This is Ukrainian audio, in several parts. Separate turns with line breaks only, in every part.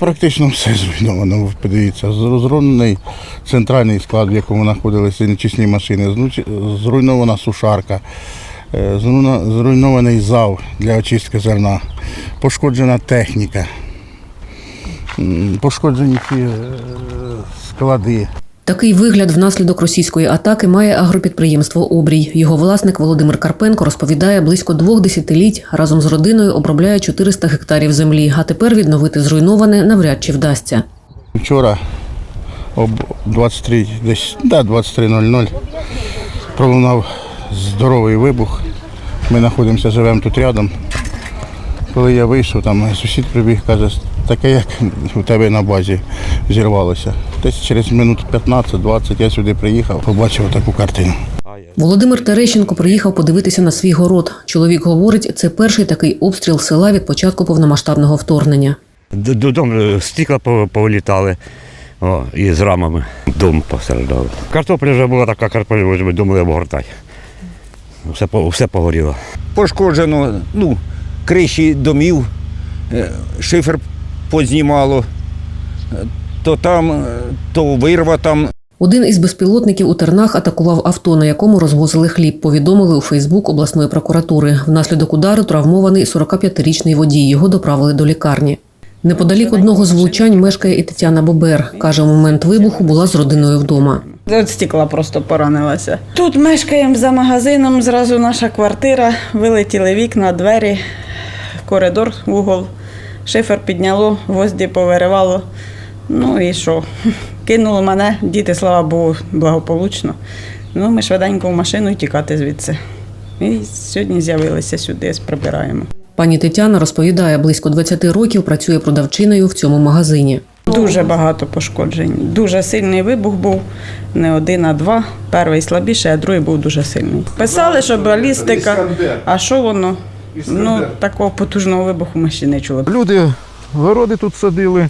Практично все зруйновано. Ви Подивіться, розронений центральний склад, в якому знаходилися нечисні машини, зруйнована сушарка, е, зруйнований зал для очистки зерна, пошкоджена техніка, пошкоджені ці е, склади.
Такий вигляд внаслідок російської атаки має агропідприємство Обрій. Його власник Володимир Карпенко розповідає, близько двох десятиліть разом з родиною обробляє 400 гектарів землі, а тепер відновити зруйноване навряд чи вдасться.
Вчора об 23, десь да, 23.00 пролунав здоровий вибух. Ми знаходимося, живемо тут рядом. Коли я вийшов, там сусід прибіг, каже, таке як у тебе на базі зірвалося. Десь через минут 15-20 я сюди приїхав, побачив таку картину.
Володимир Терещенко приїхав подивитися на свій город. Чоловік говорить, це перший такий обстріл села від початку повномасштабного вторгнення.
Додому стікла повилітали о, і з рамами. Дом постраждав. Картопля вже була така картопля, ми думали обгортати. Все, все погоріло.
пошкоджено ну, криші домів, е, шифер познімало, е, то там, е, то вирва там.
Один із безпілотників у Тернах атакував авто, на якому розвозили хліб. Повідомили у Фейсбук обласної прокуратури. Внаслідок удару травмований 45-річний водій. Його доправили до лікарні. Неподалік одного з влучань мешкає і Тетяна Бобер. Каже, у момент вибуху була з родиною вдома.
От стекла просто поранилася. Тут мешкаємо за магазином, зразу наша квартира, вилетіли вікна, двері, коридор, угол. Шифер підняло, гвозді повиривало. Ну і що? Кинуло мене, діти, слава Богу, благополучно. Ну, ми швиденько в машину і тікати звідси. І сьогодні з'явилися сюди, прибираємо.
Пані Тетяна розповідає, близько 20 років працює продавчиною в цьому магазині.
Дуже багато пошкоджень. Дуже сильний вибух був, не один, а два. Перший слабіший, а другий був дуже сильний. Писали, що балістика, а що воно? Ну, такого потужного вибуху ми ще не чули.
Люди городи тут садили.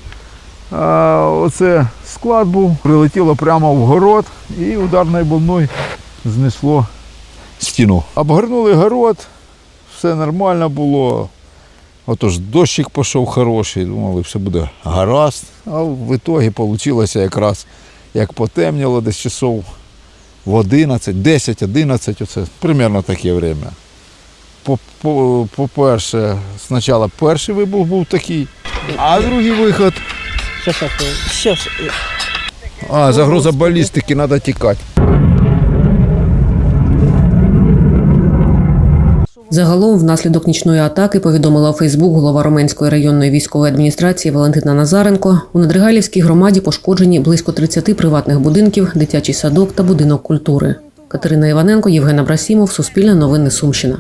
А оце склад був, прилетіло прямо в город і ударною волною знесло стіну. Обгорнули город, все нормально було. Отож дощик пішов хороший, думали, все буде гаразд. А в ітогі вийшло якраз як потемніло, десь часов в 11, 10-11, оце примерно таке время. По- по- По-перше, спочатку перший вибух був такий, а другий виход. А, загроза балістики, треба тікати.
Загалом, внаслідок нічної атаки, повідомила у Фейсбук голова Роменської районної військової адміністрації Валентина Назаренко. У Надригалівській громаді пошкоджені близько 30 приватних будинків, дитячий садок та будинок культури. Катерина Іваненко, Євген Абрасімов, Суспільне новини Сумщина.